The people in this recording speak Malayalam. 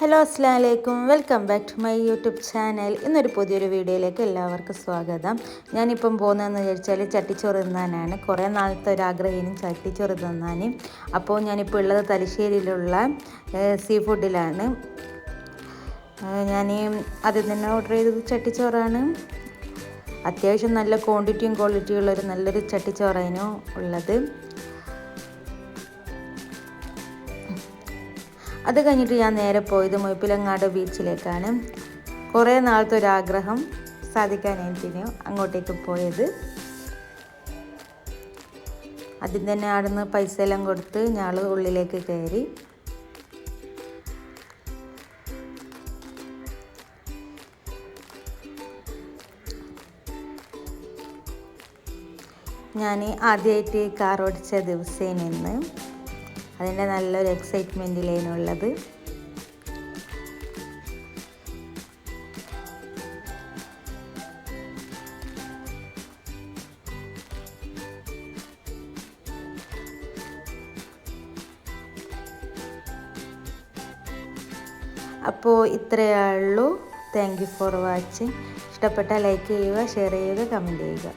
ഹലോ അസ്സാം വലൈക്കും welcome back to my YouTube channel. ഇന്നൊരു പുതിയൊരു വീഡിയോയിലേക്ക് എല്ലാവർക്കും സ്വാഗതം. ഞാനിപ്പം പോകുന്നതെന്ന് വിചാരിച്ചാൽ ചട്ടിച്ചോറ് തിന്നാനാണ്. കുറേ നാളത്തെ ഒരു ആഗ്രഹീനും ചട്ടിച്ചോറ് തിന്നാനും. അപ്പോൾ ഞാനിപ്പോൾ ഉള്ളത് തലശ്ശേരിയിലുള്ള സീ ഫുഡിലാണ് ഞാൻ അതിൽ തന്നെ ഓർഡർ ചെയ്തത് ചട്ടിച്ചോറാണ്. അത്യാവശ്യം നല്ല ക്വാണ്ടിറ്റിയും ക്വാളിറ്റിയും ഉള്ളൊരു നല്ലൊരു ചട്ടിച്ചോറായിരുന്നു ഉള്ളത്. അത് കഴിഞ്ഞിട്ട് ഞാൻ നേരെ പോയത് മുഴപ്പിലങ്ങാട് ബീച്ചിലേക്കാണ്. കുറേ നാളത്തെ ഒരാഗ്രഹം സാധിക്കാനായിട്ടിനു അങ്ങോട്ടേക്ക് പോയത്. അതിന് തന്നെ അവിടുന്ന് പൈസ എല്ലാം കൊടുത്ത് ഞങ്ങൾ ഉള്ളിലേക്ക് കയറി. ഞാൻ ആദ്യമായിട്ട് കാർ ഓടിച്ച ദിവസം നിന്ന് അതിന്റെ നല്ലൊരു എക്സൈറ്റ്മെന്റിലേനുള്ളത് അപ്പോൾ ഇത്രയേ ഉള്ളൂ. താങ്ക് യു ഫോർ വാച്ചിങ് ഇഷ്ടപ്പെട്ടാൽ ലൈക്ക് ചെയ്യുക ഷെയർ ചെയ്യുക കമന്റ് ചെയ്യുക.